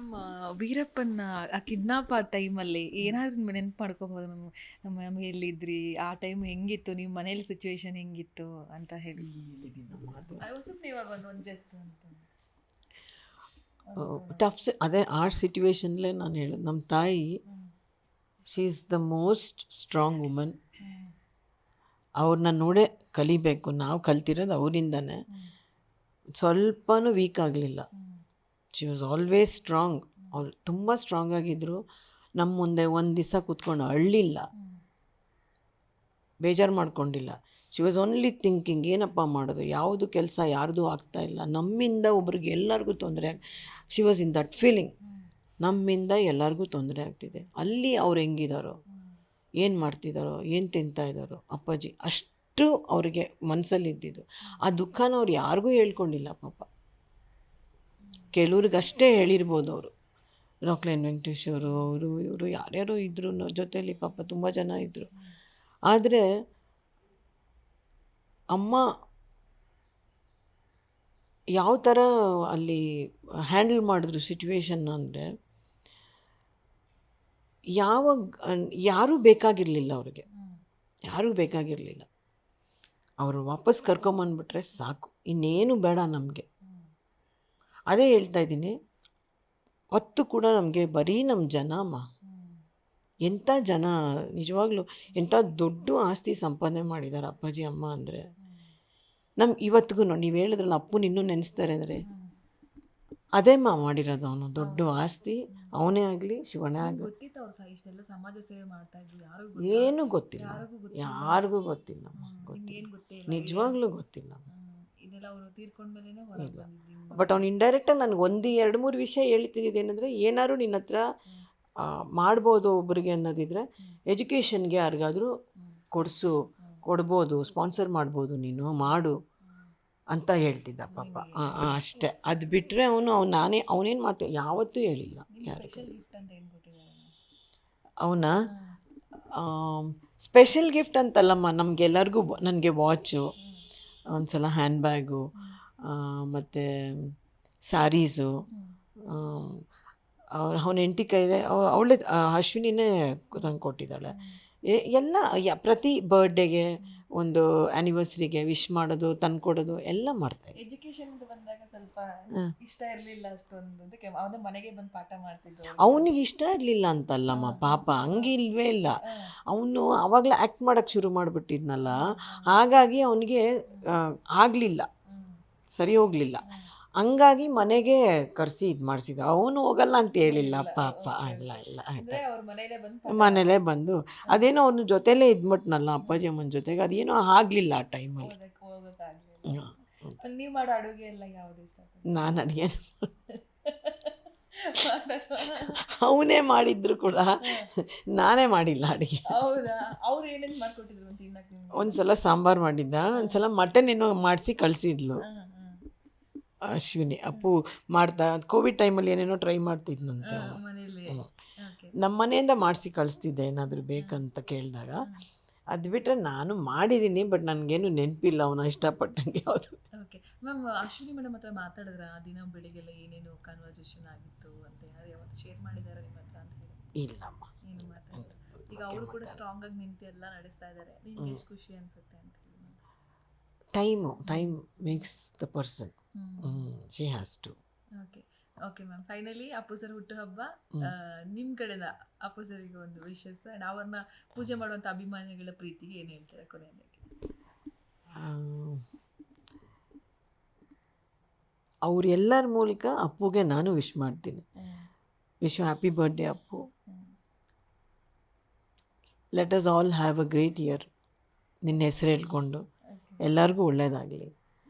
Ma'am ವೀರಪ್ಪನ ಆ kidnap ಆ ಟೈಮಲ್ಲಿ ಏನಾದ್ರೂ ನೆನ್ಪು ಮಾಡ್ಕೋಬೋದು ಮ್ಯಾಮ್. ಮ್ಯಾಮ್ ಎಲ್ಲಿದ್ರಿ? ಆ ಟೈಮ್ ಹೆಂಗಿತ್ತು? ನಿಮ್ಮ ಮನೇಲಿ ಸಿಚುವೇಶನ್ ಹೆಂಗಿತ್ತು ಅಂತ ಹೇಳಿ. ಇವಾಗ ಒಂದು ಒಂದು ಜಸ್ಟ್ ಅಂತ ಟಫ್ ಅದೇ ಆ ಸಿಚುವೇಶನ್ಲೇ ನಾನು ಹೇಳೋದು. ನಮ್ಮ ತಾಯಿ she is the most strong woman ಅವ್ರನ್ನ ನೋಡೇ ಕಲಿಬೇಕು. ನಾವು ಕಲ್ತಿರೋದು ಅವರಿಂದನೇ. ಸ್ವಲ್ಪನೂ ವೀಕ್ ಆಗಲಿಲ್ಲ. ಶಿ ವಾಸ್ ಆಲ್ವೇಸ್ ಸ್ಟ್ರಾಂಗ್ ಅವ್ರು ತುಂಬ ಸ್ಟ್ರಾಂಗ್ ಆಗಿದ್ದರು ನಮ್ಮ ಮುಂದೆ ಒಂದು ದಿವಸ ಕೂತ್ಕೊಂಡು ಅಳ್ಳಿಲ್ಲ. ಬೇಜಾರು ಮಾಡ್ಕೊಂಡಿಲ್ಲ. ಶಿ ವಾಸ್ ಓನ್ಲಿ ಥಿಂಕಿಂಗ್ ಏನಪ್ಪ ಮಾಡೋದು? ಯಾವುದು ಕೆಲಸ ಯಾರ್ದು ಆಗ್ತಾ ಇಲ್ಲ. ನಮ್ಮಿಂದ ಒಬ್ರಿಗೆ ಎಲ್ಲರಿಗೂ ತೊಂದರೆ ಆಗ್ she was in that feeling ನಮ್ಮಿಂದ ಎಲ್ಲರಿಗೂ ತೊಂದರೆ ಆಗ್ತಿದೆ. ಅಲ್ಲಿ ಅವ್ರು ಹೆಂಗಿದಾರೋ? ಏನು ಮಾಡ್ತಿದ್ದಾರೋ ಏನು ತಿಂತಾ ಇದ್ದಾರೋ ಅಪ್ಪಾಜಿ, ಅಷ್ಟು ಅವರಿಗೆ ಮನಸ್ಸಲ್ಲಿ ಇದ್ದಿದ್ದು. ಆ ದುಃಖನ ಅವ್ರು ಯಾರಿಗೂ ಹೇಳ್ಕೊಂಡಿಲ್ಲ ಪಾಪ. ಕೆಲವ್ರಿಗಷ್ಟೇ ಹೇಳಿರ್ಬೋದು ಅವರು. ರಾಕ್ಲೈನ್ ವೆಂಕಟೇಶ್ ಅವರು ಅವರು, ಇವರು ಯಾರ್ಯಾರೋ ಇದ್ದರು ಜೊತೆಯಲ್ಲಿ ಪಾಪ ತುಂಬ ಜನ ಇದ್ದರು ಆದರೆ ಅಮ್ಮ ಯಾವ ಥರ ಅಲ್ಲಿ ಹ್ಯಾಂಡಲ್ ಮಾಡಿದ್ರು ಸಿಚುವೇಶನ್ ಅಂದರೆ ಯಾವ ಯಾರೂ ಬೇಕಾಗಿರಲಿಲ್ಲ ಅವ್ರಿಗೆ. ಯಾರೂ ಬೇಕಾಗಿರಲಿಲ್ಲ. ಅವರು ವಾಪಸ್ ಕರ್ಕೊಂಬಂದ್ಬಿಟ್ರೆ ಸಾಕು. ಇನ್ನೇನು ಬೇಡ ನಮಗೆ. ಅದೇ ಹೇಳ್ತಾ ಇದ್ದೀನಿ ಹೊತ್ತು ಕೂಡ ನಮಗೆ ಬರೀ ನಮ್ಮ ಜನ ಅಮ್ಮ ಎಂಥ ಜನ ನಿಜವಾಗ್ಲೂ ಎಂಥ ದೊಡ್ಡ ಆಸ್ತಿ ಸಂಪಾದನೆ ಮಾಡಿದ್ದಾರೆ ಅಪ್ಪಾಜಿ ಅಮ್ಮ ಅಂದರೆ. ನಮ್ಮ ಇವತ್ತಿಗೂ ನೀವು ಹೇಳಿದ್ರಲ್ಲ ಅಪ್ಪನ ಇನ್ನೂ ನೆನೆಸ್ತಾರೆ ಅಂದರೆ. ಅದೇ ಮಾ ಮಾಡಿರೋದು ಅವನು ದೊಡ್ಡ ಆಸ್ತಿ ಅವನೇ ಆಗಲಿ ಶಿವನೇ ಆಗಲಿ. ಏನೂ ಗೊತ್ತಿಲ್ಲ ಯಾರಿಗೂ ಗೊತ್ತಿಲ್ಲ. ನಿಜವಾಗ್ಲೂ ಗೊತ್ತಿಲ್ಲ ಇದೆಲ್ಲ ಅವರು ತೀರ್ಕೊಂಡ್ಮೇಲೆ ಹೊರಗೆ ಬಟ್ ಅವ್ನು ಇಂಡೈರೆಕ್ಟಾಗಿ ನನಗೆ ಒಂದು ಎರಡು ಮೂರು ವಿಷಯ ಹೇಳ್ತಿದ್ದೇನೆಂದರೆ ಏನಾದ್ರು ನಿನ್ನ ಹತ್ರ ಮಾಡ್ಬೋದು ಒಬ್ಬರಿಗೆ ಅನ್ನೋದಿದ್ರೆ ಎಜುಕೇಷನ್ಗೆ ಯಾರಿಗಾದರೂ ಕೊಡಿಸು ಕೊಡ್ಬೋದು ಸ್ಪಾನ್ಸರ್ ಮಾಡ್ಬೋದು ನೀನು ಮಾಡು ಅಂತ ಹೇಳ್ತಿದ್ದ ಪಾಪ. ಅಷ್ಟೇ. ಅದು ಬಿಟ್ಟರೆ ಅವನು ಅವ್ನು ನಾನೇ ಅವನೇನು ಮಾಡ್ತಾ ಯಾವತ್ತೂ ಹೇಳಿಲ್ಲ ಯಾರಿಗೂ. ಅವನ? ಸ್ಪೆಷಲ್ ಗಿಫ್ಟ್ ಅಂತಲ್ಲಮ್ಮ ನಮಗೆಲ್ಲರಿಗೂ ನನಗೆ ವಾಚು ಒಂದು ಸಲ ಹ್ಯಾಂಡ್ ಬ್ಯಾಗು ಮತ್ತು ಸ್ಯಾರೀಸು ಅವನ ಹೆಂಡತಿ ಕೈಲೇ ಅವಳೇ ಅಶ್ವಿನಿನೇ ತಂದು ಕೊಟ್ಟಿದ್ದಾಳೆ. ಎಲ್ಲ ಯ ಪ್ರತಿ ಬರ್ಡೇಗೆ ಒಂದು ಆ್ಯನಿವರ್ಸರಿಗೆ ವಿಶ್ ಮಾಡೋದು ತಂದು ಕೊಡೋದು ಎಲ್ಲ ಮಾಡ್ತಾರೆ ಎಜುಕೇಶನ್ ಬಂದಾಗ ಸ್ವಲ್ಪ ಇಷ್ಟ ಇರಲಿಲ್ಲ ಅಷ್ಟೊಂದು ಅದಕ್ಕೆ ಅವನ ಮನೆಗೆ ಬಂದು ಪಾಠ ಮಾಡ್ತಿದ್ದ ಅವನಿಗೆ ಇಷ್ಟ ಇರಲಿಲ್ಲ ಅಂತಲ್ಲಮ್ಮ ಪಾಪ ಹಂಗೆ ಇಲ್ವೇ ಇಲ್ಲ. ಅವನು ಆವಾಗಲೇ ಆ್ಯಕ್ಟ್ ಮಾಡೋಕ್ಕೆ ಶುರು ಮಾಡಿಬಿಟ್ಟಿದ್ನಲ್ಲ ಹಾಗಾಗಿ ಅವನಿಗೆ ಆಗಲಿಲ್ಲ. ಸರಿ ಹೋಗಲಿಲ್ಲ. ಹಂಗಾಗಿ ಮನೆಗೆ ಕರೆಸಿ ಇದು ಮಾಡಿಸಿದ ಅವನು ಹೋಗಲ್ಲ ಅಂತ ಹೇಳಿಲ್ಲ. ಪಾಪ ಇಲ್ಲ ಇಲ್ಲ ಆಯ್ತು ಮನೇಲೆ ಬಂದು ಅದೇನೋ ಅವನ ಜೊತೆಲೇ ಇದ್ಮಟ್ನಲ್ಲ ಅಪ್ಪಾಜಿ ಅಮ್ಮನ ಜೊತೆಗೆ ಅದೇನೋ ಆಗಲಿಲ್ಲ ಆ ಟೈಮಲ್ಲಿ. ಓದಕ್ಕೆ ಹೋಗೋಕ್ಕಾಗ್ಲಿಲ್ಲ ನೀವು ಮಾಡೋ ಅಡುಗೆ ಎಲ್ಲ ಯಾವ್ದು ಇಷ್ಟ ನಾನು ಅಡುಗೆ ಅವನೇ ಮಾಡಿದ್ರು ಕೂಡ ನಾನೇ ಮಾಡಿಲ್ಲ ಅಡುಗೆ. ಹೌದಾ? ಸಾಂಬಾರ್ ಮಾಡಿದ್ದ ಒಂದ್ಸಲ ಮಟನ್ ಏನೋ ಮಾಡಿಸಿ ಕಳಿಸಿದ್ಲು. ಅಶ್ವಿನಿ ಅಪ್ಪು ಮಾಡ್ತಾ ಕೋವಿಡ್ ಟೈಮಲ್ಲಿ ಏನೇನೋ ಟ್ರೈ ಮಾಡ್ತಿದ್ನಂತೆ ನಮ್ಮ ಅವ್ನು. ನಮ್ಮ ಮನೆಯಿಂದ ಮಾಡಿಸಿ ಕಳಿಸ್ತಿದ್ದೆ ಏನಾದರೂ ಬೇಕಂತ ಕೇಳಿದಾಗ. ಅದು ಬಿಟ್ಟರೆ ನಾನು ಮಾಡಿದ್ದೀನಿ ಬಟ್ ನನಗೇನು ನೆನಪಿಲ್ಲ ಅವನ ಇಷ್ಟಪಟ್ಟಂಗೆ ಯಾವುದು ಓಕೆ. ಮ್ಯಾಮ್ ಅಶ್ವಿನಿ ಮೇಡಮ್ ಹತ್ರ ಮಾತಾಡಿದ್ರ ಆ ದಿನ ಬೆಳಿಗ್ಗೆಲ್ಲ ಏನೇನು ಕನ್ವರ್ಸೇಷನ್ ಆಗಿತ್ತು ಅಂತ ಯಾರು ಯಾವತ್ತು ಶೇರ್ ಮಾಡಿದ್ದಾರೆ ನಿಮ್ಮ ಹತ್ರ ಅಂತ ಹೇಳಿ? ಇಲ್ಲಮ್ಮ. ಏನು ಮಾತಾಡಿದ್ರು ಈಗ ಅವರು ಕೂಡ ಸ್ಟ್ರಾಂಗ್ ಆಗಿ ನಿಂತು ಎಲ್ಲ ನಡೆಸ್ತಾ ಇದ್ದಾರೆ ನಿಮ್ಗೆ ಎಷ್ಟು ಖುಷಿ ಅನ್ಸುತ್ತೆ ಅಂತ time time makes the person she has to okay okay ma'am finally Appu sir ಹುಟ್ಟುಹಬ್ಬ ನಿಮ್ಮ ಕಡೆದ ಅಪ್ಪು ಸರ್ಗೆ ಒಂದು ವಿಶಸ್ ಅಂಡ್ ಅವ್ರನ್ನ ಪೂಜೆ ಮಾಡುವಂಥ ಅಭಿಮಾನಿಗಳ ಪ್ರೀತಿಗೆ ಏನು ಹೇಳ್ತಾರೆ ಕೊನೆಯಲ್ಲಿ? ಅವರೆಲ್ಲರ ಮೂಲಕ ಅಪ್ಪುಗೆ ನಾನು ವಿಶ್ ಮಾಡ್ತೀನಿ. Wish you happy birthday Appu. Let us all have a great year ನಿನ್ನ ಹೆಸರು ಹೇಳ್ಕೊಂಡು ಎಲ್ಲರಿಗೂ ಒಳ್ಳೇದಾಗಲಿ.